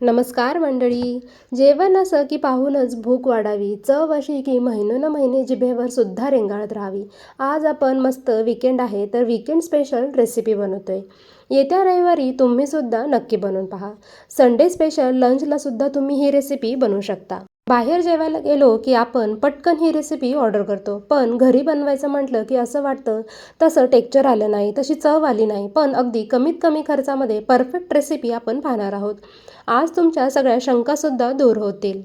नमस्कार मंडळी. जेवण असं की पाहूनच भूक वाढावी चव अशी की महिनोन महिने जिभेवर सुद्धा रेंगाळत राहावी. आज आपण मस्त विकेंड आहे तर विकेंड स्पेशल रेसिपी बनवतोय. येत्या रविवारी तुम्ही सुद्धा नक्की बनवून पहा. संडे स्पेशल लंचला सुद्धा तुम्ही ही रेसिपी बनवू शकता. बाहेर जेवायला गेलो की आपण पटकन ही रेसिपी ऑर्डर करतो. पण घरी बनवायचं म्हटलं की असं वाटतं तसं टेक्चर आलं नाही तशी चव आली नाही. पण अगदी कमीत कमी खर्चामध्ये परफेक्ट रेसिपी आपण पाहणार आहोत. आज तुमच्या सगळ्या शंकासुद्धा दूर होतील.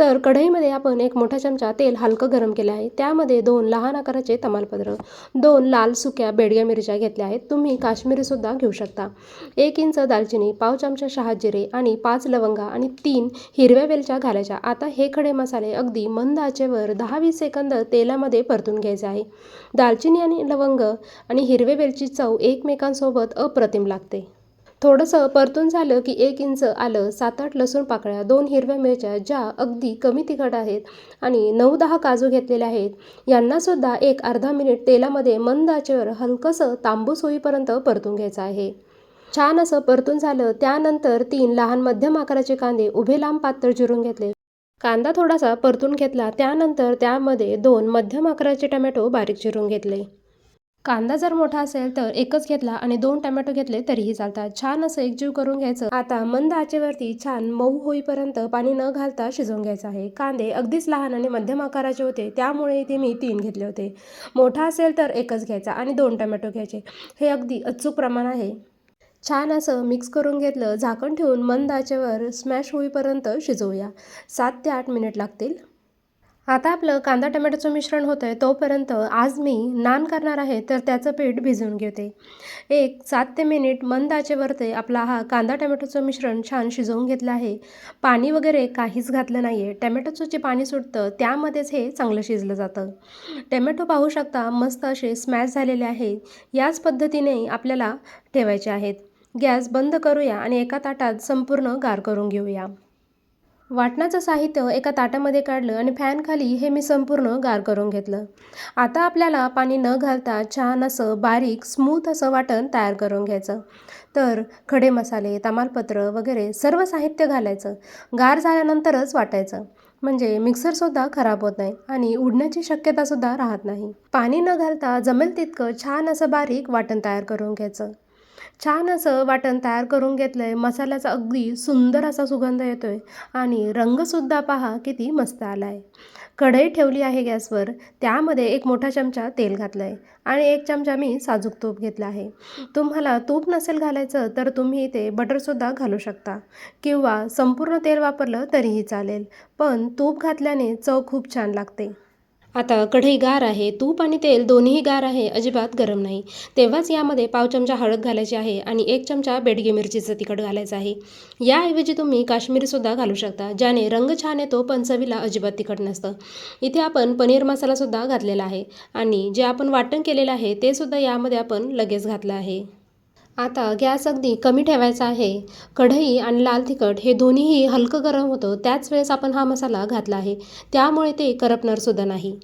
तर कढईमध्ये आपण एक मोठा चमचा तेल हलकं गरम केलं आहे. त्यामध्ये दोन लहान आकाराचे तमालपत्र दोन लाल सुक्या बेडग्या मिरच्या घेतल्या आहेत. तुम्ही काश्मीरीसुद्धा घेऊ शकता. एक इंच दालचिनी पाव चमचा शहाजिरे आणि पाच लवंगा आणि तीन हिरव्या वेलच्या घालायच्या. आता हे खडे मसाले अगदी मंद आचेवर दहा वीस सेकंद तेलामध्ये परतून घ्यायचे आहे. दालचिनी आणि लवंग आणि हिरवे वेलची चव एकमेकांसोबत अप्रतिम लागते. थोडंसं परतून झालं की एक इंच आलं सात आठ लसूण पाकळ्या दोन हिरव्या मिरच्या ज्या अगदी कमी तिखट आहेत आणि नऊ दहा काजू घेतलेले आहेत यांनासुद्धा एक अर्धा मिनिट तेलामध्ये मंद आचेवर हलकंसं तांबूस होईपर्यंत परतून घ्यायचं आहे. छान असं परतून झालं त्यानंतर तीन लहान मध्यम आकाराचे कांदे उभे लांब पातळ चिरून घेतले. कांदा थोडासा परतून घेतला त्यानंतर त्यामध्ये दोन मध्यम आकाराचे टमॅटो बारीक चिरून घेतले. कांदा जर मोठा असेल तर एकच घेतला आणि दोन टमॅटो घेतले तरीही चालतात. छान असं एकजीव करून घ्यायचं. आता मंद आचेवरती छान मऊ होईपर्यंत पाणी न घालता शिजवून घ्यायचं आहे. कांदे अगदीच लहान आणि मध्यम आकाराचे होते. त्यामुळे इथे मी तीन घेतले होते. मोठा असेल तर एकच घ्यायचा आणि दोन टमॅटो घ्यायचे. हे अगदी अचूक प्रमाण आहे. छान असं मिक्स करून घेतलं झाकण ठेवून मंद आचेवर स्मॅश होईपर्यंत शिजवूया. सात ते आठ मिनिट लागतील. आता आपलं कांदा टमॅटोचं मिश्रण होतं आहे तोपर्यंत आज मी नान करणार आहे तर त्याचं पीठ भिजवून घेते. एक सात ते मिनिट मंद आचेवरते आपला हा कांदा टमॅटोचं मिश्रण छान शिजवून घेतलं आहे. पाणी वगैरे काहीच घातलं नाही आहे टमॅटोचं जे पाणी सुटतं त्यामध्येच हे चांगलं शिजलं जातं. टमॅटो पाहू शकता मस्त असे स्मॅश झालेले आहेत याच पद्धतीने आपल्याला ठेवायचे आहेत. गॅस बंद करूया आणि एका ताटात संपूर्ण गार करून घेऊया. वाटणाचं साहित्य एका ताटामध्ये काढलं आणि फॅनखाली हे मी संपूर्ण गार करून घेतलं. आता आपल्याला पाणी न घालता छान असं बारीक स्मूथ असं वाटण तयार करून घ्यायचं. तर खडे मसाले तमालपत्र वगैरे सर्व साहित्य घालायचं. गार झाल्यानंतरच वाटायचं. म्हणजे मिक्सरसुद्धा खराब होत नाही आणि उडण्याची शक्यतासुद्धा राहत नाही. पाणी न घालता जमेल तितकं छान असं बारीक वाटण तयार करून घ्यायचं. छान असं वाटण तयार करून घेतलं आहे मसाल्याचा अगदी सुंदर असा सुगंध येतो आहे आणि रंगसुद्धा पहा किती मस्त आला आहे कढई ठेवली आहे गॅसवर. त्यामध्ये एक मोठा चमचा तेल घातलं आहे आणि एक चमचा मी साजूक तूप घेतला आहे. तुम्हाला तूप नसेल घालायचं तर तुम्ही ते बटरसुद्धा घालू शकता. किंवा संपूर्ण तेल वापरलं तरीही चालेल. पण तूप घातल्याने चव खूप छान लागते. आता कढई गार आहे तूप आणि तेल दोन्हीही गार आहे अजिबात गरम नाही. तेव्हाच यामध्ये पाव चमचा हळद घालायची आहे आणि एक चमचा बेडगी मिरचीचं तिखट घालायचं आहे. याऐवजी तुम्ही काश्मीरीसुद्धा घालू शकता ज्याने रंग छान येतो पण चवीला अजिबात तिखट नसतं. इथे आपण पनीर मसालासुद्धा घातलेला आहे आणि जे आपण वाटण केलेलं आहे ते सुद्धा यामध्ये आपण लगेच घातलं आहे. आता गॅस अगदी कमी ठेवायचा आहे. कढई आणि लाल तिखट हे दोन्हीही हलकं गरम होतं त्याच वेळेस आपण हा मसाला घातला आहे. त्यामुळे ते करपणारसुद्धा नाही.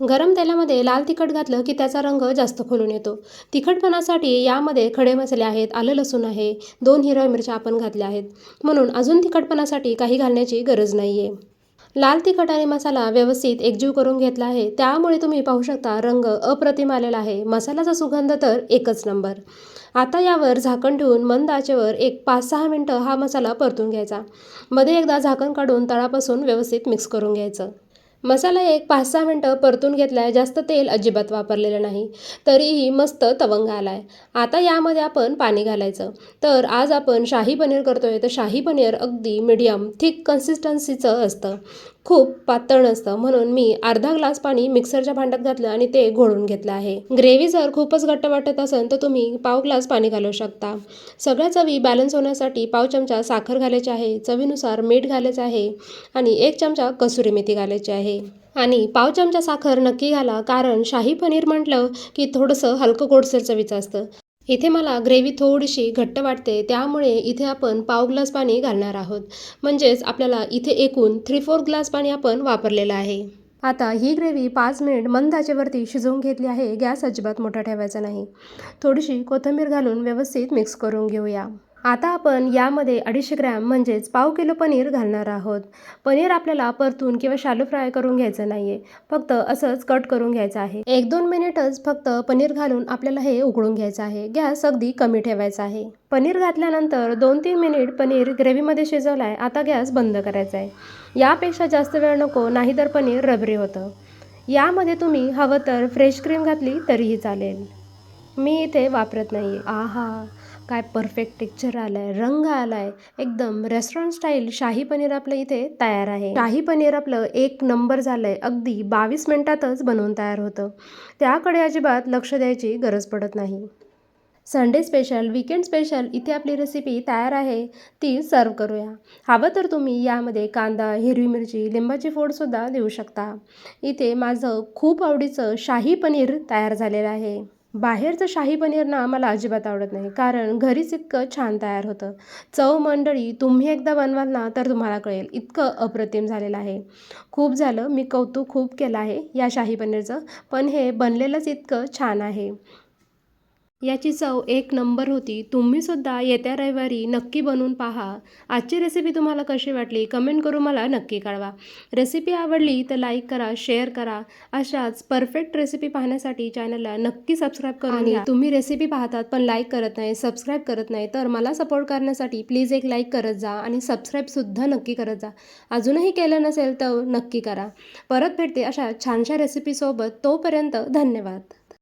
गरम तेलामध्ये लाल तिखट घातलं की त्याचा रंग जास्त खोलून येतो. तिखटपणासाठी यामध्ये खडे मसाले आहेत आलं लसूण आहे दोन हिरव्या मिरच्या आपण घातल्या आहेत. म्हणून अजून तिखटपणासाठी काही घालण्याची गरज नाही आहे लाल तिखट आणि मसाला व्यवस्थित एकजीव करून घेतला आहे. त्यामुळे तुम्ही पाहू शकता रंग अप्रतिम आलेला आहे. मसाल्याचा सुगंध तर एकच नंबर. आता यावर झाकण ठेवून मंद आचेवर एक पाच सहा मिनटं हा मसाला परतून घ्यायचा. मध्ये एकदा झाकण काढून तळापासून व्यवस्थित मिक्स करून घ्यायचं. मसाला एक पाच सहा मिनटं परतून घेतला आहे जास्त तेल अजिबात वापरलेलं नाही. तरीही मस्त तवंग आला आहे आता यामध्ये आपण पाणी घालायचं. तर आज आपण शाही पनीर करतोय. तर शाही पनीर अगदी मिडियम थिक कन्सिस्टन्सीचं असतं. खूप पातळ नसतं. म्हणून मी अर्धा ग्लास पाणी मिक्सरच्या भांड्यात घातलं आणि ते घोळून घेतलं आहे. ग्रेव्ही जर खूपच घट्ट वाटत असेल तर तुम्ही पाव ग्लास पाणी घालू शकता. सगळ्या चवी बॅलन्स होण्यासाठी पाव चमचा साखर घालायची आहे. चवीनुसार मीठ घालायचं आहे आणि एक चमचा कसुरी मेथी घालायची आहे. आणि पाव चमचा साखर नक्की घाला कारण शाही पनीर म्हटलं की थोडंसं हलकं गोडसर चवीचं असतं. इथे मला ग्रेव्ही थोडीशी घट्ट वाटते त्यामुळे इथे आपण पाव ग्लास पाणी घालणार आहोत. म्हणजेच आपल्याला इथे एकूण थ्री फोर ग्लास पाणी आपण वापरलेलं आहे. आता ही ग्रेव्ही पाच मिनिट मंद आचेवरती शिजवून घेतली आहे गॅस अजिबात मोठा ठेवायचा नाही. थोडीशी कोथिंबीर घालून व्यवस्थित मिक्स करून घेऊया. आता आपण यामध्ये अडीचशे ग्रॅम म्हणजेच पाव किलो पनीर घालणार आहोत. पनीर आपल्याला परतून किंवा शालो फ्राय करून घ्यायचं नाही आहे फक्त असंच कट करून घ्यायचं आहे. एक दोन मिनिटच फक्त पनीर घालून आपल्याला हे उकळून घ्यायचं आहे. गॅस अगदी कमी ठेवायचा आहे. पनीर घातल्यानंतर दोन तीन मिनिट पनीर ग्रेव्हीमध्ये शिजवला आहे आता गॅस बंद करायचा आहे. यापेक्षा जास्त वेळ नको नाही तर पनीर रबरी होतं. यामध्ये तुम्ही हवं तर फ्रेश क्रीम घातली तरीही चालेल. मी इथे वापरत नाही आहे आहा! काय परफेक्ट टेक्चर आलं आहे रंग आला आहे एकदम रेस्टॉरंट स्टाईल शाही पनीर आपलं इथे तयार आहे. शाही पनीर आपलं एक नंबर झालं आहे अगदी बावीस मिनटातच बनवून तयार होतं. त्याकडे अजिबात लक्ष द्यायची गरज पडत नाही. संडे स्पेशल विकेंड स्पेशल इथे आपली रेसिपी तयार आहे ती सर्व करूया. हवं तर तुम्ही यामध्ये कांदा हिरवी मिरची लिंबाची फोडसुद्धा देऊ शकता. इथे माझं खूप आवडीचं शाही पनीर तयार झालेलं आहे. बाहेरचं शाही पनीर ना मला अजिबात आवडत नाही. कारण घरीच इतकं छान तयार होतं. चव मंडळी तुम्ही एकदा बनवाल ना तर तुम्हाला कळेल. इतकं अप्रतिम झालेलं आहे. खूप झालं. मी कौतुक खूप केलं आहे या शाही पनीरचं. पण हे बनलेलंच इतकं छान आहे. याची चव एक नंबर होती. तुम्हीसुद्धा येत्या रविवारी नक्की बनवून पहा. आजची रेसिपी तुम्हाला कशी वाटली कमेंट करून मला नक्की कळवा. रेसिपी आवडली तर लाईक करा शेअर करा. अशाच परफेक्ट रेसिपी पाहण्यासाठी चॅनलला नक्की सबस्क्राईब करून घ्या. तुम्ही रेसिपी पाहतात पण लाईक करत नाही सबस्क्राईब करत नाही तर मला सपोर्ट करण्यासाठी प्लीज एक लाईक करत जा आणि सबस्क्राईबसुद्धा नक्की करत जा. अजूनही केलं नसेल तर नक्की करा. परत भेटते अशा छानशा रेसिपीसोबत तोपर्यंत धन्यवाद.